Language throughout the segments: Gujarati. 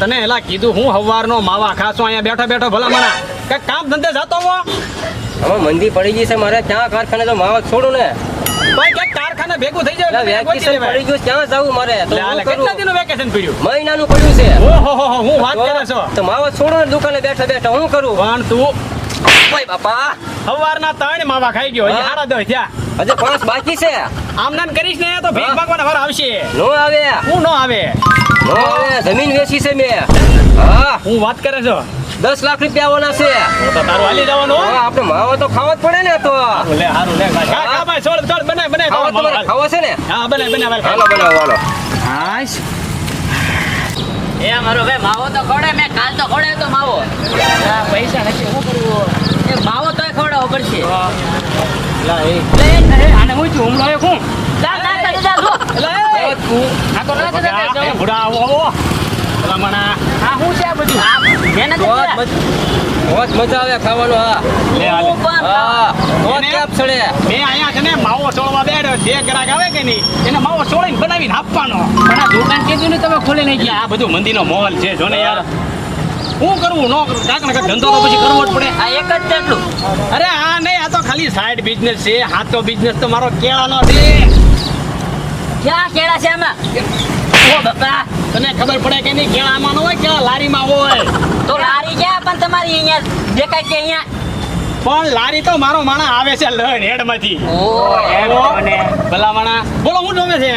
તને એલા કીધું હું હવારનો માવા ખાસો અહીંયા બેઠો બેઠો ભલા મણા કે કામ ધંધે જતો હો? હવે મંદી પડી ગઈ છે મારે ત્યાં કારખાને તો માવા છોડું ને? ભાઈ કે કારખાને ભેગું થઈ જાય વેકેશન પડી ગયું ત્યાં જવું મારે? તો કેટલા દિનનું વેકેશન પડ્યું? મહિનાનું પડ્યું છે. ઓહો હો હો, વાત કરે છો? તો માવા છોડો ને દુકાને બેઠા બેઠા હું કરું? પણ તું ભાઈ બાપા. હવારના ત્રણ માવા ખાઈ ગયો. હારા દો થયા. હજુ પાંચ બાકી છે. આમ નામ કરીશ ને તો ભીખ હા. માંગવાના વાર આવશે. નો આવે. હું નો આવે? નો આવે. જમીન વેચી છે મેં. હા. હું વાત કરે છો? દસ લાખ રૂપિયા આવવાના છે. તો તારું હાલી જવાનું. હા, આપણે માવો તો ખાવા જ પડે ને તો. લે હારું લે ખા ભાઈ, છોડ, છોડ, બનાય, બનાય, ખાવા છે ને? હા, બનાય, બનાય, હાલો બનાવો હાલો. હાશ. એ મારો ભાઈ માવો તો ખોડે મેં કાલ તો ખોડે તો માવો. પૈસા નથી શું કરવું? એ માવો તો ખોડાવો પડશે. લા, એ. લે, એ, આને હું છું, હુમલો આવ્યો હું ચાલ ના કરી જા જો લા, એ. આ તો ના આ, જાઓ. એ, ભૂડા, આવો, આવો. પેલા મણા. આ શું છે આ બધું આ જ બહુ છે. જ મજ- બહુ જ મજા આવે ખાવાનું હા લે, હાલે. હું હા બહુ કેપ ચડે મેં અહીંયા છે ને માવો છોડવા બેઠો જે ગ્રાહક આવે કે નહીં એને માવો છોડીને બનાવીને આપવાનો પણ આ દુકાન કીધું ને તમે ખોલી નહીં એટલે આ બધું મંદીનો મોલ છે જો ને યાર શું કરવું? ન કરવું? કાંક ને ધંધો તો પછી કરવો જ પડે. આ એક જ છે એટલું. અરે આ નહીં આ તો ખાલી સાઈડ બિઝનેસ છે. હાથો બિઝનેસ તો મારો કેળાનો છે. ક્યાં કેળા છે આમાં? ઓ બાપા તને ખબર પડે કે નહીં? કેળામાં આમાં હોય કેળા લારીમાં હોય. તો લારી ક્યાં પણ તમારી અહીંયા દેખાય કે અહીંયા. પણ લારી તો મારો માણા આવે છે લણ હેડમાંથી. ઓ. ભલા માણા બોલો હું જોવે છે?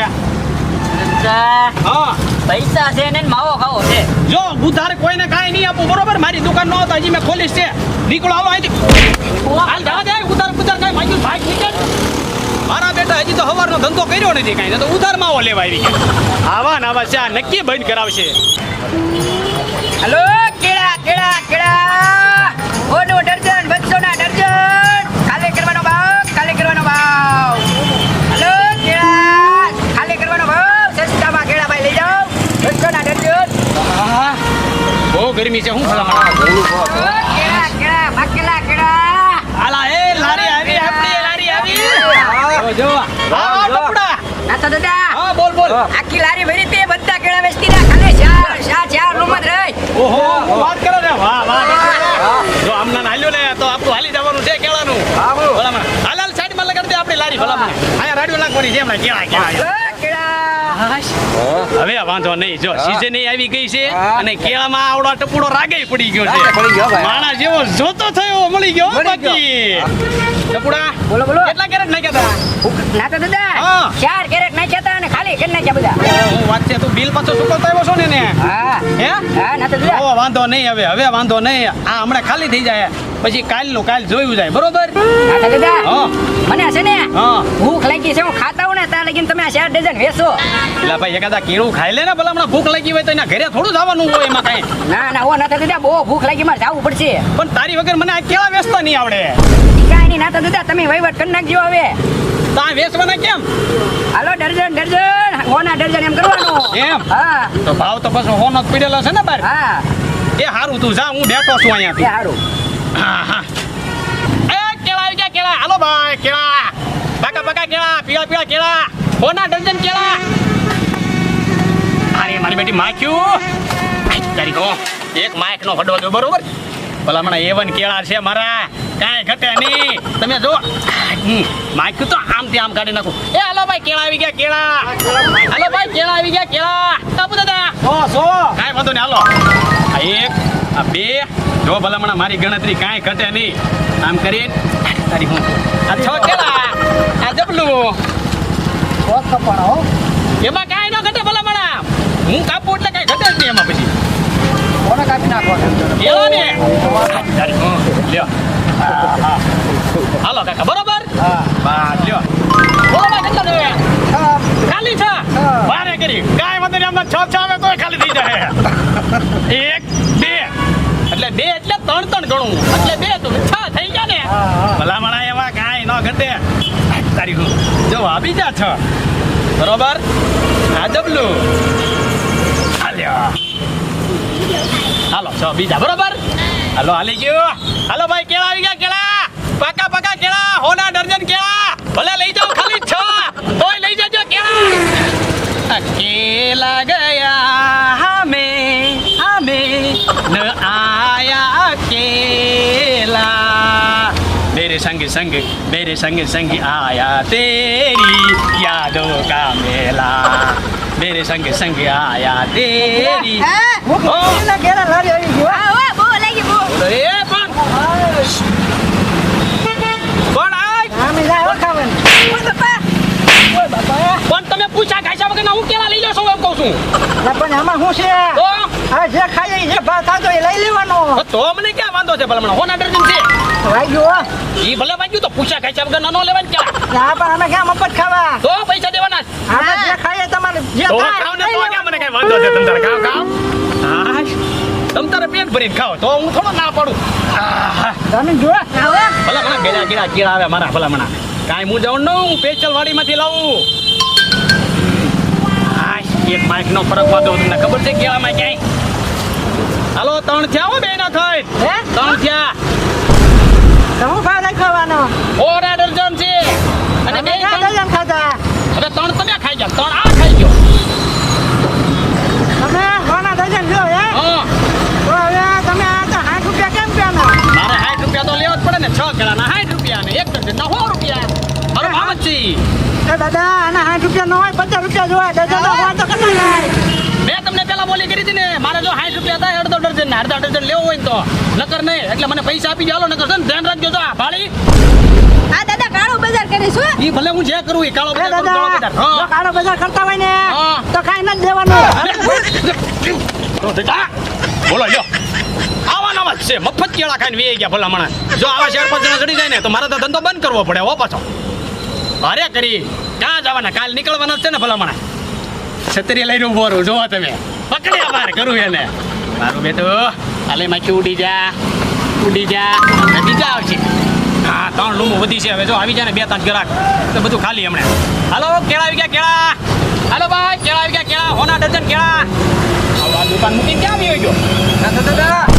હા. પૈસા છે ને માવો ખાવો છે. જો ઉધાર કોઈને કાંઈ નહીં આપું બરોબર? મારી દુકાન નો હતો હજી મેં ખોલીશ છે. નીકળો આવો અહીંથી હાલ જવા દે ઉધાર ઉધાર કાંઈ માંગ્યું ભાઈ નીકળ મારા બેટા હજી તો હવારનો ધંધો કર્યો નથી કાંઈ તો ઉધાર માવો લેવા આવી ગયા. આવા ના આવા ચા નક્કી બંધ કરાવશે. હલો કેળા કેળા કેળા. ડર્જન બસો ના ડર્જન ખાલી કરવાનો ભાવ ખાલી કરવાનો ભાવ હલો કેળા ખાલી કરવાનો ભાવ સસ્તામાં કેળા ભાઈ લઈ જાઓ બસો ના ડર્જન બહુ ગરમી છે હું ભલા માણા હલો, કેળા કેળા બાકેલા કેળા. આલા એ લારી આવી આપણી લારી આવી. જો આ. આ ના નાતા દાદા. હા બોલ બોલ. આખી લારી ભરી તે બધા કેળા વેચતી ના ખાલી ચાર ચાર ચાર રૂમ જ રહી. ઓહો હું વાત કરો ને. વાહ વાહ જો આમના હાલ્યો ને તો આપણું હાલી જવાનું છે કેળાનું. ભલા માણા હાલ હાલ સાઈડમાં લગાડી દે આપણી લારી ભલા માણા અહીંયા રાડિયો નાખવાની જેમ કેળા કેળા હવે વાંધો નહીં. જો. સીઝન આવી ગઈ છે અને કેળામાં આવડો ટપુડો રાગે પડી ગયો રાગે પડી ગયો છે ભાઈ. માણા જેવો જોતો થયો મળી ગયો બાકી. ટપુડા બોલો, બોલો. કેટલા કેરેટ નાખ્યા હતા નાતા દાદા. ચાર કેરેટ નાખ્યા હતા અને ખાલી કરી નાખ્યા બધા. હું વાત છે તું બિલ પાછો ચૂકવતો આવ્યો છો ને ને હા. હે? હા નાતા દાદા હવે વાંધો નહીં હવે હવે વાંધો નહીં. આ હમણાં ખાલી થઈ જાય. પછી કાલનું કાલ જોયું જાય બરોબર? દાદા મને છે ને? ભૂખ લાગી છે હું ખાતા હું ને ત્યાં લગીને તમે આ ચાર ડઝન વેચો. એટલે ભાઈ એકાદા કેળું ખાઈ લે ને ભલા હમણાં ભૂખ લાગી હોય તો એના ઘરે થોડું જવાનું હોય એમાં કઈ. ના ના ઓ નાતા દાદા બહુ ભૂખ લાગી મારે જવું પડશે. પણ તારી વગર મને આ કેળા વેચતા નહીં આવડે. કાંઈ નહીં નાતા દાદા તમે વહીવટ કરી નાખજો હવે. તા વેચવાના કેમ? હાલો ડર્જન ડર્જન ઓના ડર્જન એમ કરવાનો. એમ? હા. તો ભાવ તો પછી હોનો પીડેલો છે ને બાર? હા. એ હારું તું જા હું બેઠો છું એ અહીંયાથી સારું હા, હા. એ કેળા આવી ગયા કેળા. હાલો ભાઈ કેળા. પાકા પાકા કેળા. પીળા પીળા કેળા. કોના દર્જન કેળા. અરે મારી બેટી માખ્યું આઈ, તારી કહો એક માખ નો ફડવા દો બરોબર? ભલા હમણાં એવન કેળા છે મારા. કાંઈ ઘટે નહીં. તમે જો માખ્યું તો આમથી આમ કાઢી નાખું. એ હાલો ભાઈ કેળા આવી ગયા કેળા. હાલો ભાઈ કેળા આવી ગયા કેળા. કાપુ દાદા. કાંઈ વાંધો નહીં હાલો. આ એક આ બે. જો ભલામણા મારી ગણતરી કાંઈ ઘટે નહીં. આમ કરીને તારી હું? આ છ કેળા. આ જબલું. એમાં કાંઈ ન ઘટે ભલામણા. હું કાપું એટલે કાંઈ ઘટે જ નહીં એમાં પછી. કેળા ને તારી હું. લ્યો. હા, હા. હાલો કાકા બરોબર? બસ લ્યો. બોલો કેટલા જોઈએ ખાલી છે? વારે કરી. કાંઈ વાંધો નહીં આમાં છ છ આવે તોય ખાલી થઈ જાય. એક બે. એટલે બે એટલે ત્રણ ત્રણ ગણું. એટલે બે તું છ થઈ ગયા ને. ભલામણા એમાં કાંઈ ન ઘટે. તારી જો આવી બીજા છ. બરોબર? આ જબલું. હાલ્યો. હાલો છ બીજા. બરોબર? હાલો હાલી ગયો. હાલો ભાઈ કેળા આવી ગયા કેળા. પાકા પાકા કેળા હોના દર્જન કેળા. ભલે લઈ જાઓ ખાલી છ. તોય લઈ જજો કેળા. કેલા ગયા હમે હમે. ન આયા કેલા મેરે સંગ સંગ મેરે સંગ સંગ આયા તેરી યાદો કા મેલા મેરે સંગ સંગ આયા તેરી. ઓ કેલા કેલા લારી આવી ગયો એ પણ કોણ આય ઓય બાપા. પણ તમે પૂછા ખાઈસા વગર હું કેવા લઈ લો છો એમ કહું છું. પણ આમાં શું છે? તો? હવે જે ખાઈએ જે ભાવ થતો એ લઈ લેવાનો. તો મને ક્યાં વાંધો છે ભલા હોના ડર્જન છે. વાગ્યો ઈ ભલે વાગ્યું તો પૂછા ખાઈસા વગર ન લેવાય ને ક્યાં? આ પણ અમે ક્યાં મફત ખાવા? તો પૈસા દેવાના. આપણે જે ખાઈએ તમારે જે ખાવ ને તો લેવાનું. મને કઈ વાંધો છે તમ તારે ખાવ ખાવ. હા તમ તારે પેટ ભરીને ખાઓ તો હું થોડો ના પાડું. તમે જો ભલા મને ગેડા ગેડા કેળા આવે મારા ભલા મણા. કાંઈ હું જાઉં ન હું પેચલ વાડીમાંથી લાવું એક માઇક નો ફરક પાડો તમને ખબર છે કેળામાં ક્યાંય? હાલો ત્રણ થયા હો બે ના થઈ હે? ત્રણ થયા. ભાવ લઈ ખાવાનો? ઓરા ડર્જન છે. અને બે ડઝન ખાધા. અરે ત્રણ તમે ખાઈ જા ત્રણ જ છ કેળાના સાઠ રૂપિયા ને એક ડઝન સો રૂપિયા. મારો ભાવ જ છે દાદા આના સાઠ રૂપિયા ન હોય પચાસ રૂપિયા જોવા ડઝન તો કેટલા મેં તમને પેલા બોલી કરી હતી ને મારે જો સાઠ રૂપિયા થાય અડધો ડર્જન ને અડધા ડઝન લેવો હોય તો. નકર નહીં એટલે મને પૈસા આપી જાલો નકર છે ને ધ્યાન રાખજો તો આ ભાળી. આ દાદા કાળો બજાર કરીશું ઈ ભલે હું જે કરું કાળો બજાર કરું, દાદા કાળો બજાર. હા. કાળો બજાર કરતા હોય ને તો ખાઈ નથી દેવાનું તો બોલો લ્યો. છે. મફત કેળા ખાઈને વી ગયા ભલામણ જો આવા ચાર પાંચ જણા ચડી જાય ને, તો મારે તો ધંધો બંધ કરવો પડે હો પાછો. અરે કરી, ક્યાં જવાના? કાલ નીકળવાના છે ને ભલા મણા છત્રી લઈને ઊભો રહું જોવા તમે. પકડ્યા અમારે કરું એને. મારું બેટું, હાલે માખી ઉડી જા ઉડી જા. બીજા આવશે. હા, ત્રણ રૂમો વધી છે હવે, જો આવી જાય ને બે ત્રણ ગ્રાહક તો બધું ખાલી હમણાં. હાલો, કેળા આવી ગયા, કેળા. હાલો ભાઈ, કેળા આવી ગયા, કેળા. હોના ડઝન કેળા. આવા દુકાન મૂકીને ક્યાં આવી ગયો? દાદા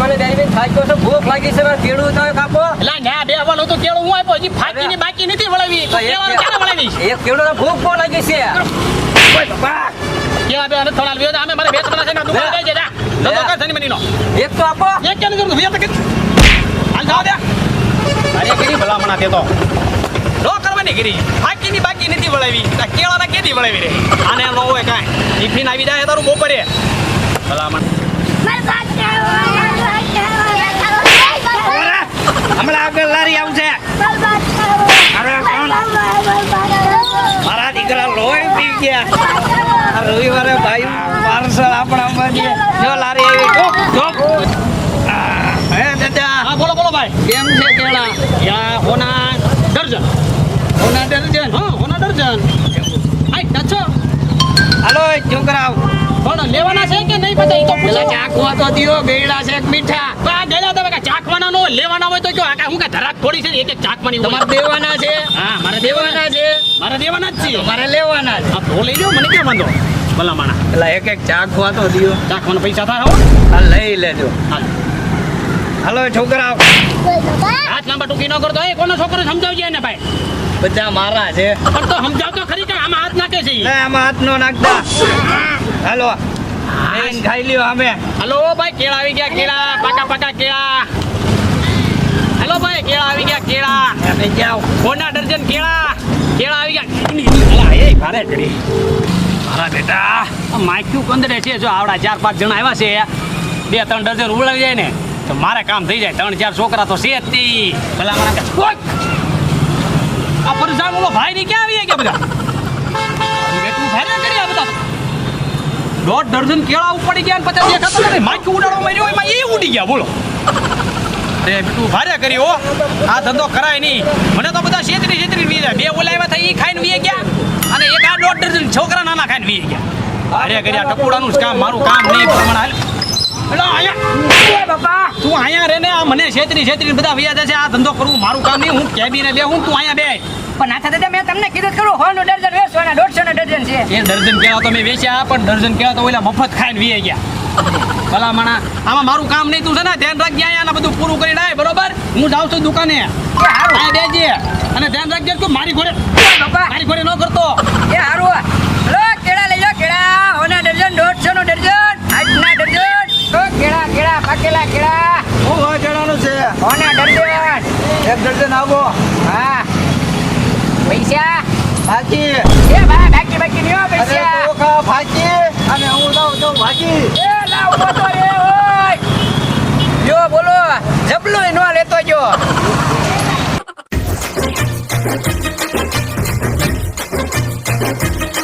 થાક્યો છો ભૂખ લાગી છે મારે કેળું તો કાપો એલા ન્યા બે હવાનું તો કેળું હું આપ્યો હજી ફાકીની બાકી નથી વળાવી. તો ક્યારે એક કેળું ભૂખ બહુ લાગી છે. કેળા બે અને થોડા આવ્યો અમે મારે વેચવાના છે ને દુકાન જઈ જા ધંધો કર ધની મનીનો એક તો આપો. એક કેનું જરૂર વેચ કે હાલ જાવ દે અરે કરી ભલામણા તે તો. નો કરવાની ગીરી ફાકીની બાકી નથી વળાવી. આ કેદી વળાવી રે. આને ન હોય કાંઈ. ટિફિન આવી જાય તારું બપોરે. ભલામણ. હમણાં આગળ લારી આવશે મારા દીકરા લોહી પી ગયા. રવિવારે ભાઈ પાર્સલ આપણા અંબાજી જો લારી આવી જો જો. હે દાદા. હા બોલો બોલો ભાઈ. કેમ છે કેળા? યા હોના દર્જન? હોના દર્જન? હા હોના દર્જન. હાય કચ્છો હાલો છોકરાઓ પણ લેવાના છે કે નહીં પછી. તો પેલા ચાખવા તો દિયો ગેડા છે મીઠા? આ ગેલા તમે કે ચાખવાના નો લેવાના હોય તો જો આ હું કે ધરાક થોડી છે એક એક ચાખવાની તમારે દેવાના છે? હા મારે દેવાના છે. મારે દેવાના જ છે. મારે લેવાના છે. તો લઈ લો મને કે વાંધો? ભલા માણા એટલે એક એક ચાખવા તો દિયો. ચાખવાના પૈસા થાય હો આ લઈ લેજો. હાલો છોકરા હાથ લાંબા ટૂંકી ન કરતો એ કોનો છોકરો સમજાવજે ને ભાઈ. બધા મારા છે. પણ તો સમજાવ તો ખરી કે આમાં હાથ નાખે છે. આમાં હાથ નો નાખતા. હાલો. લઈને ખાઈ લ્યો અમે. હેલો ભાઈ કેળા આવી ગયા કેળા. પાકા પાકા કેળા. હેલો ભાઈ કેળા આવી ગયા કેળા. અમે જાઓ. કોના ડર્જન કેળા? કેળા આવી ગયા. એ ભારે કરી. મારા બેટા. માખ્યું કંદરે છે જો આવડા ચાર પાંચ જણા આવ્યા છે. બે ત્રણ ડર્જન ઉડાવી જાય ને તો મારે કામ થઈ જાય. ત્રણ ચાર છોકરા તો છે જ તી ભલા મારા! આ પરસાણ ઓલો ભાઈ ની ક્યાં આવી ગયા બધા? બેટું ભાઈ કરી આ બધા. દોઢ દર્જન કેળા ઉપાડી ગયા ને પછી દેખાતો નથી. માખી ઉડાડો માર્યો એમાં એ ઉડી ગયા બોલો. અરે બેટું ભારે કરી હો. આ ધંધો કરાય નહીં. મને તો બધા છેતરી છેતરી વી બે બોલાવ્યા હતા એ ખાઈને વી ગયા. અને એક આ દોઢ દર્જન છોકરા નાના ખાઈને વી ગયા. ભારે કરી આ ટપુડાનું જ કામ મારું કામ નહીં. પ્રમાણે હાલ. અહીંયા બાપા? તું અહીંયા રે ને આ મને છેતરી છેતરી બધા વ્યાજ છે. આ ધંધો કરવું મારું કામ નહીં. હું કેબીને બે હું તું અહીંયા બે પણ ના થતા મેં તમને કીધું કરું હોનું ડર્જન વેચવાના દોઢસો ને દર્જન છે. એ ડર્જન કેવા તમે વેચ્યા પણ ડર્જન કેવા તો ઓલા મફત ખાઈને વીએ ગયા. ભલા માણા આમાં મારું કામ નહીં તું છે ને ધ્યાન રાખજે અહીંયા બધું પૂરું કરી નાય બરોબર? હું જાઉં છું દુકાને. આ દેજે અને ધ્યાન રાખજે તું મારી ઘોડે મારી ઘોડે ન કરતો. એ સારું લો કેળા લઈ લો કેળા. હોના ડર્જન દોઢસો નો ડર્જન આજના ડર્જન તો કેળા કેળા પાકેલા કેળા. ઓ કેળાનું છે. હોના ડર્જન એક ડર્જન આવો પૈસા? ભાજી એ ભાઈ ભાગી ભાગી નિયો પૈસા. અરે તો ભાજી અને હું લાવ તો ભાજી એ લાવ તો એ ઓય. જો બોલો. જબલો નો લેતો જો